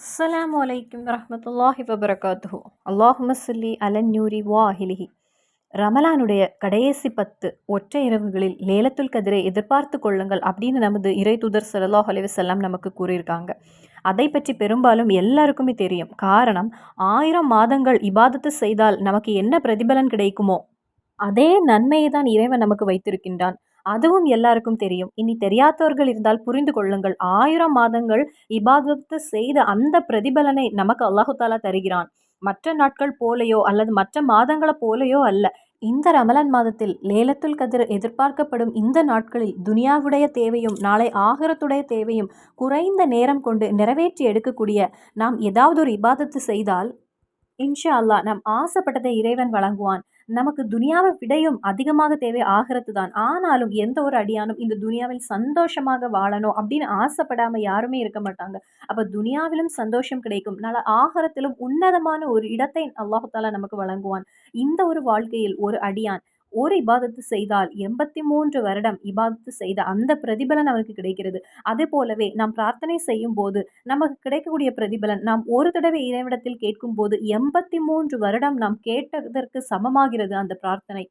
அஸ்ஸலாமு அலைக்கும் வரஹ்மத்துல்லாஹி வபரகாத்துஹு அல்லாஹும சொல்லி அலன்-நூரி வாஹிலிஹி ரமலானுடைய கடைசி பத்து ஒற்றை இரவுகளில் லேலத்துல் கதிரை எதிர்பார்த்து கொள்ளுங்கள் அப்படின்னு நமது இறை தூதர் ஸல்லல்லாஹு அலைஹி நமக்கு கூறியிருக்காங்க அதை பற்றி பெரும்பாலும் எல்லாருக்குமே தெரியும் காரணம் ஆயிரம் மாதங்கள் இபாதத்து செய்தால் நமக்கு என்ன பிரதிபலன் கிடைக்குமோ அதே நன்மையை தான் இறைவன் நமக்கு வைத்திருக்கின்றான் அதுவும் எல்லாருக்கும் தெரியும். இனி தெரியாதவர்கள் இருந்தால் புரிந்து கொள்ளுங்கள். ஆயிரம் மாதங்கள் இபாதத்து செய்த அந்த பிரதிபலனை நமக்கு அல்லாஹு தாலா தருகிறான். மற்ற நாட்கள் போலையோ அல்லது மற்ற மாதங்களை போலையோ அல்ல. இந்த ரமலான் மாதத்தில் லேலத்துல் கதிர் எதிர்பார்க்கப்படும் இந்த நாட்களில் துனியாவுடைய தேவையும் நாளை ஆகரத்துடைய தேவையும் குறைந்த நேரம் கொண்டு நிறைவேற்றி எடுக்கக்கூடிய நாம் ஏதாவது ஒரு இபாதத்து செய்தால் இன்ஷா அல்லாஹ் நாம் ஆசைப்பட்டதை இறைவன் வழங்குவான். நமக்கு துனியாவை விடையும் அதிகமாக தேவை ஆகிறது தான் ஆனாலும் எந்த ஒரு அடியானும் இந்த துனியாவில் சந்தோஷமாக வாழணும் அப்படின்னு ஆசைப்படாமல் யாருமே இருக்க மாட்டாங்க. அப்போ துனியாவிலும் சந்தோஷம் கிடைக்கும். நல்ல ஆகரத்திலும் உன்னதமான ஒரு இடத்தை அல்லாஹு தாலா நமக்கு வழங்குவான். இந்த ஒரு வாழ்க்கையில் ஒரு அடியான் ஒரு இபாதத்து செய்தால் எண்பத்தி மூன்று வருடம் இபாதத்து செய்த அந்த பிரதிபலன் அவருக்கு கிடைக்கிறது. அதே போலவே நாம் பிரார்த்தனை செய்யும் போது நமக்கு கிடைக்கக்கூடிய பிரதிபலன் நாம் ஒரு தடவை இறைவிடத்தில் கேட்கும் போது எண்பத்தி மூன்று வருடம் நாம் கேட்டதற்கு சமமாகிறது அந்த பிரார்த்தனை.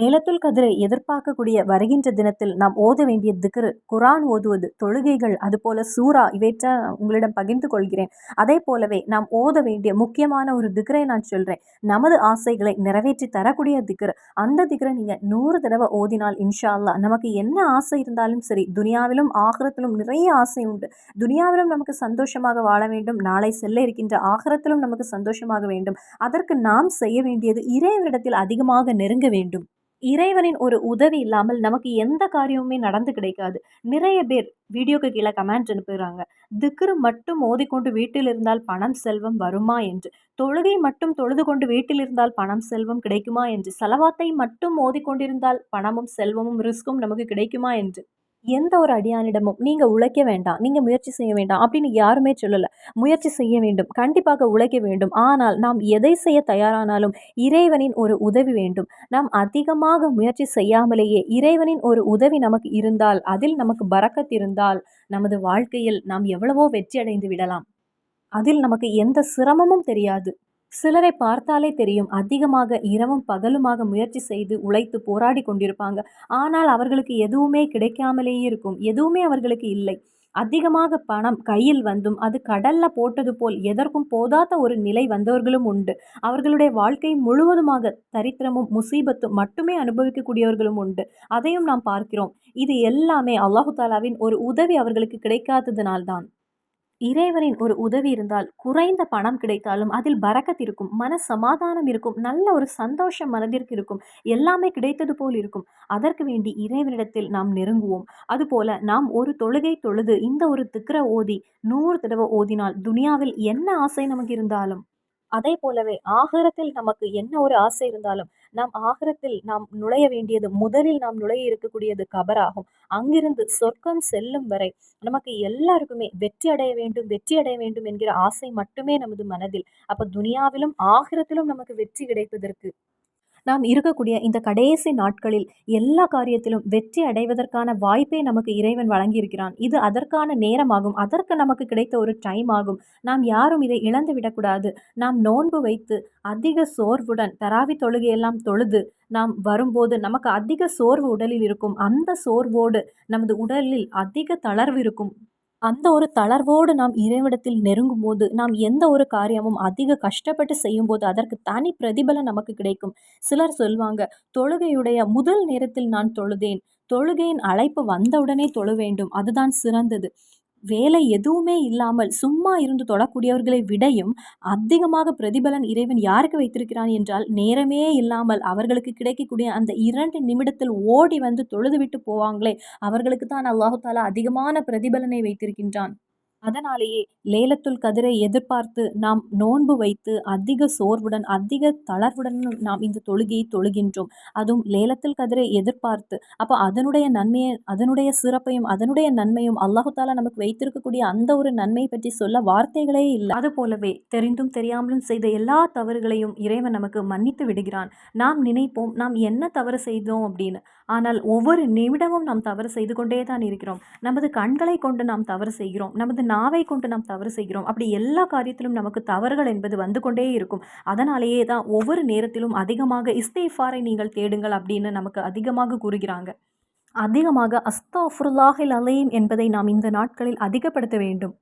லேலத்துல் கதிரை எதிர்பார்க்கக்கூடிய வருகின்ற தினத்தில் நாம் ஓத வேண்டிய திக்ரு குரான் ஓதுவது தொழுகைகள் அதுபோல சூரா இவற்றை உங்களிடம் பகிர்ந்து கொள்கிறேன். அதே போலவே நாம் ஓத வேண்டிய முக்கியமான ஒரு திக்ரை நான் சொல்கிறேன் நமது ஆசைகளை நிறைவேற்றி தரக்கூடிய திக்ரு. அந்த திக்ரை நீங்கள் நூறு தடவை ஓதினால் இன்ஷா அல்லா நமக்கு என்ன ஆசை இருந்தாலும் சரி துனியாவிலும் ஆகரத்திலும் நிறைய ஆசை உண்டு. துனியாவிலும் நமக்கு சந்தோஷமாக வாழ வேண்டும். நாளை செல்ல இருக்கின்ற ஆகரத்திலும் நமக்கு சந்தோஷமாக வேண்டும். அதற்கு நாம் செய்ய வேண்டியது இறைவனிடத்தில் அதிகமாக நெருங்க வேண்டும். இறைவனின் ஒரு உதவி இல்லாமல் நமக்கு எந்த காரியமுமே நடந்து கிடைக்காது. நிறைய பேர் வீடியோக்கு கீழே கமெண்ட் அனுப்புகிறாங்க திக்ரு மட்டும் ஓதிக்கொண்டு வீட்டில் இருந்தால் பணம் செல்வம் வருமா என்று. தொழுகை மட்டும் தொழுது கொண்டு வீட்டில் இருந்தால் பணம் செல்வம் கிடைக்குமா என்று. செலவாத்தை மட்டும் ஓதிக்கொண்டிருந்தால் பணமும் செல்வமும் ரிஸ்க்கும் நமக்கு கிடைக்குமா என்று. எந்த ஒரு அடியானிடமும் நீங்கள் உழைக்க வேண்டாம் நீங்கள் முயற்சி செய்ய வேண்டாம் அப்படின்னு யாருமே சொல்லலை. முயற்சி செய்ய வேண்டும் கண்டிப்பாக உழைக்க வேண்டும். ஆனால் நாம் எதை செய்ய தயாரானாலும் இறைவனின் ஒரு உதவி வேண்டும். நாம் அதிகமாக முயற்சி செய்யாமலேயே இறைவனின் ஒரு உதவி நமக்கு இருந்தால் அதில் நமக்கு பறக்கத் இருந்தால் நமது வாழ்க்கையில் நாம் எவ்வளவோ வெற்றி அடைந்து விடலாம். அதில் நமக்கு எந்த சிரமமும் தெரியாது. சிலரை பார்த்தாலே தெரியும் அதிகமாக இரவும் பகலுமாக முயற்சி செய்து உழைத்து போராடி கொண்டிருப்பாங்க. ஆனால் அவர்களுக்கு எதுவுமே கிடைக்காமலேயே இருக்கும். எதுவுமே அவர்களுக்கு இல்லை. அதிகமாக பணம் கையில் வந்தும் அது கடல்ல போட்டது போல் எதற்கும் போதாத ஒரு நிலை வந்தவர்களும் உண்டு. அவர்களுடைய வாழ்க்கை முழுவதுமாக தரித்திரமும் முசீபத்தும் மட்டுமே அனுபவிக்கக்கூடியவர்களும் உண்டு. அதையும் நாம் பார்க்கிறோம். இது எல்லாமே அல்லாஹு தாலாவின் ஒரு உதவி அவர்களுக்கு கிடைக்காததினால்தான். இறைவரின் ஒரு உதவி இருந்தால் குறைந்த பணம் கிடைத்தாலும் அதில் பறக்கத் இருக்கும் மன சமாதானம் இருக்கும் நல்ல ஒரு சந்தோஷம் மனதிற்கு இருக்கும் எல்லாமே கிடைத்தது போல் இருக்கும். அதற்கு வேண்டி இறைவனிடத்தில் நாம் நெருங்குவோம். அதுபோல நாம் ஒரு தொழுகை தொழுது இந்த ஒரு திக்ர ஓதி நூறு தடவை ஓதினால் துனியாவில் என்ன ஆசை நமக்கு இருந்தாலும் அதே போலவே ஆகாரத்தில் நமக்கு என்ன ஒரு ஆசை இருந்தாலும் நாம் ஆகரத்தில் நாம் நுழைய வேண்டியது முதலில் நாம் நுழைய இருக்கக்கூடியது கபராகும். அங்கிருந்து சொர்க்கம் செல்லும் வரை நமக்கு எல்லாருக்குமே வெற்றி அடைய வேண்டும் வெற்றி அடைய வேண்டும் என்கிற ஆசை மட்டுமே நமது மனதில். அப்போ துனியாவிலும் ஆகிரத்திலும் நமக்கு வெற்றி கிடைப்பதற்கு நாம் இருக்கக்கூடிய இந்த கடைசி நாட்களில் எல்லா காரியத்திலும் வெற்றி அடைவதற்கான வாய்ப்பை நமக்கு இறைவன் வழங்கியிருக்கிறான். இது அதற்கான நேரமாகும். அதற்கு நமக்கு கிடைத்த ஒரு டைம் ஆகும். நாம் யாரும் இதை இழந்து விடக்கூடாது. நாம் நோன்பு வைத்து அதிக சோர்வுடன் தராவி தொழுகையெல்லாம் தொழுது நாம் வரும்போது நமக்கு அதிக சோர்வு உடலில் இருக்கும். அந்த சோர்வோடு நமது உடலில் அதிக தளர்வு இருக்கும். அந்த ஒரு தளர்வோடு நாம் இறைவிடத்தில் நெருங்கும் போது நாம் எந்த ஒரு காரியமும் அதிக கஷ்டப்பட்டு செய்யும் போது அதற்கு தனி பிரதிபலன் நமக்கு கிடைக்கும். சிலர் சொல்வாங்க தொழுகையுடைய முதல் நேரத்தில் நான் தொழுதேன். தொழுகையின் அழைப்பு வந்தவுடனே தொழ வேண்டும். அதுதான் சிறந்தது. வேலை எதுவுமே இல்லாமல் சும்மா இருந்து தொடக்கூடியவர்களை விடையும் அதிகமாக பிரதிபலன் இறைவன் யாருக்கு வைத்திருக்கிறான் என்றால் நேரமே இல்லாமல் அவர்களுக்கு கிடைக்கக்கூடிய அந்த இரண்டு நிமிடத்தில் ஓடி வந்து தொழுதுவிட்டு போவாங்களே அவர்களுக்கு தான் அல்லாஹு தாலா அதிகமான பிரதிபலனை வைத்திருக்கின்றான். அதனாலேயே லேலத்துல் கதிரை எதிர்பார்த்து நாம் நோன்பு வைத்து அதிக சோர்வுடன் அதிக தளர்வுடன் நாம் இந்த தொழுகையை தொழுகின்றோம். அதுவும் லேலத்துல் கதிரை எதிர்பார்த்து. அப்போ அதனுடைய நன்மையை அதனுடைய சிறப்பையும் அதனுடைய நன்மையும் அல்லாஹு தாலா நமக்கு வைத்திருக்கக்கூடிய அந்த ஒரு நன்மையை பற்றி சொல்ல வார்த்தைகளே இல்லை. அது போலவே தெரிந்தும் தெரியாமலும் செய்த எல்லா தவறுகளையும் இறைவன் நமக்கு மன்னித்து விடுகிறான். நாம் நினைப்போம் நாம் என்ன தவறு செய்தோம் அப்படின்னு. ஆனால் ஒவ்வொரு நிமிடமும் நாம் தவறு செய்து கொண்டே தான் இருக்கிறோம். நமது கண்களை கொண்டு நாம் தவறு செய்கிறோம். நமது நாவை கொண்டு நாம் தவறு செய்கிறோம். அப்படி எல்லா காரியத்திலும் நமக்கு தவறுகள் என்பது வந்து கொண்டே இருக்கும். அதனாலேயே தான் ஒவ்வொரு நேரத்திலும் அதிகமாக இஸ்தேஃபாரை நீங்கள் தேடுங்கள் அப்படின்னு நமக்கு அதிகமாக கூறுகிறாங்க. அதிகமாக அஸ்தாஃபுல்லாஹில் அலையும் என்பதை நாம் இந்த நாட்களில் அதிகப்படுத்த வேண்டும்.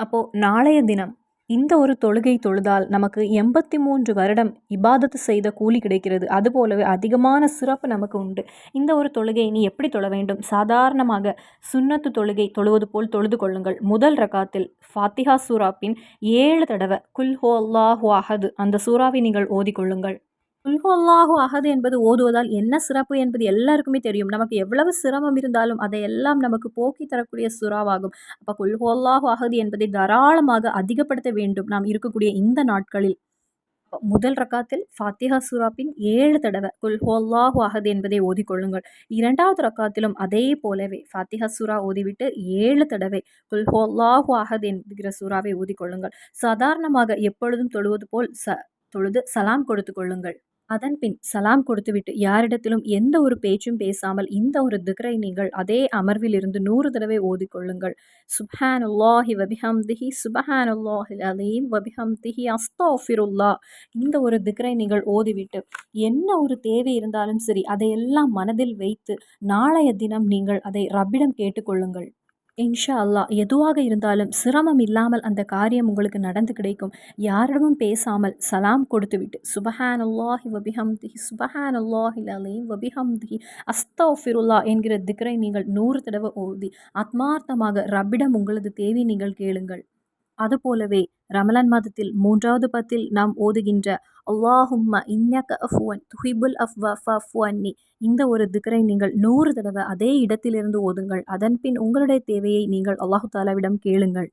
அப்போது நாளைய தினம் இந்த ஒரு தொழுகை தொழுதால் நமக்கு எண்பத்தி மூன்று வருடம் இபாதத்து செய்த கூலி கிடைக்கிறது. அதுபோலவே அதிகமான சிறப்பு நமக்கு உண்டு. இந்த ஒரு தொழுகை நீ எப்படி தொழ வேண்டும்? சாதாரணமாக சுன்னத்து தொழுகை தொழுவது போல் தொழுது கொள்ளுங்கள். முதல் ரகாத்தில் ஃபாத்திஹா சூராப்பின் ஏழு தடவை குல் ஹோ அல்லாஹு அஹது. அந்த சூறாவை நீங்கள் ஓதிக்கொள்ளுங்கள் குல்ஹு அகது அஹது என்பது ஓதுவதால் என்ன சிறப்பு என்பது எல்லாருக்குமே தெரியும். நமக்கு எவ்வளவு சிரமம் இருந்தாலும் அதையெல்லாம் நமக்கு போக்கி தரக்கூடிய சுறாவாகும். அப்போ குல்ஹு அகது அஹது என்பதை தாராளமாக அதிகப்படுத்த வேண்டும் நாம் இருக்கக்கூடிய இந்த நாட்களில். முதல் ரக்காத்தில் ஃபாத்திஹா சுறாப்பின் ஏழு தடவை குல் ஹோல்லாஹு அஹது என்பதை ஓதிக்கொள்ளுங்கள். இரண்டாவது ரக்காத்திலும் அதே போலவே ஃபாத்திஹா சுறா ஓதிவிட்டு ஏழு தடவை குல் ஹோல்லாஹு அஹது என்கிற சூறாவை ஓதிக்கொள்ளுங்கள். சாதாரணமாக எப்பொழுதும் தொழுவது போல் ச தொழுது சலாம் கொடுத்து கொள்ளுங்கள். அதன்பின் சலாம் கொடுத்துவிட்டு யாரிடத்திலும் எந்த ஒரு பேச்சும் பேசாமல் இந்த ஒரு திக்ரை நீங்கள் அதே அமர்வில் இருந்து நூறு தடவை ஓதிக்கொள்ளுங்கள். சுபஹான் உல்லாஹி வபிஹம் திஹி சுபஹான் உல்லாஹில் அலீம் வபிஹம் திஹி அஸ்தாஃபிருல்லா. இந்த ஒரு திக்ரை நீங்கள் ஓதிவிட்டு என்ன ஒரு தேவை இருந்தாலும் சரி அதையெல்லாம் மனதில் வைத்து நாளைய தினம் நீங்கள் அதை ரப்பிடம் கேட்டுக்கொள்ளுங்கள். இன்ஷா அல்லா எதுவாக இருந்தாலும் சிரமம் இல்லாமல் அந்த காரியம் உங்களுக்கு நடந்து கிடைக்கும். யாரிடமும் பேசாமல் சலாம் கொடுத்துவிட்டு சுபஹான் அல்லாஹி வபிஹம்திஹி சுபஹான் அல்லாஹி அலீம் வபிஹம்திஹி அஸ்தௌஃபிருல்லா என்கிற திக்ரை நீங்கள் நூறு தடவை ஓதி ஆத்மார்த்தமாக ரப்பிடம் உங்களது தேவை நீங்கள் கேளுங்கள். அதுபோலவே ரமலான் மாதத்தில் மூன்றாவது பத்தில் நாம் ஓதுகின்ற அல்லாஹும்ம இன்னக அஃப்வன் துஹிபுல் அஃப்வா ஃபஃப்வன்னி இந்த ஒரு திக்கரை நீங்கள் நூறு தடவை அதே இடத்திலிருந்து ஓதுங்கள். அதன்பின் உங்களுடைய தேவையை நீங்கள் அல்லாஹு தாலாவிடம் கேளுங்கள்.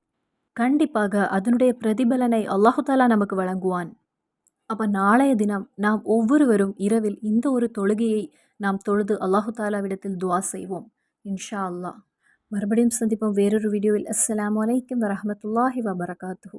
கண்டிப்பாக அதனுடைய பிரதிபலனை அல்லாஹு தாலா நமக்கு வழங்குவான். அப்போ நாளைய தினம் நாம் ஒவ்வொருவரும் இரவில் இந்த ஒரு தொழுகையை நாம் தொழுது அல்லாஹு தாலாவிடத்தில் துவா செய்வோம். இன்ஷா அல்லாஹ். மறுபடியும் சந்திப்போம் வேறொரு வீடியோவில். அஸ்லாம் வலைக்கம் வரமத்துல்லாஹி வபரகாத்து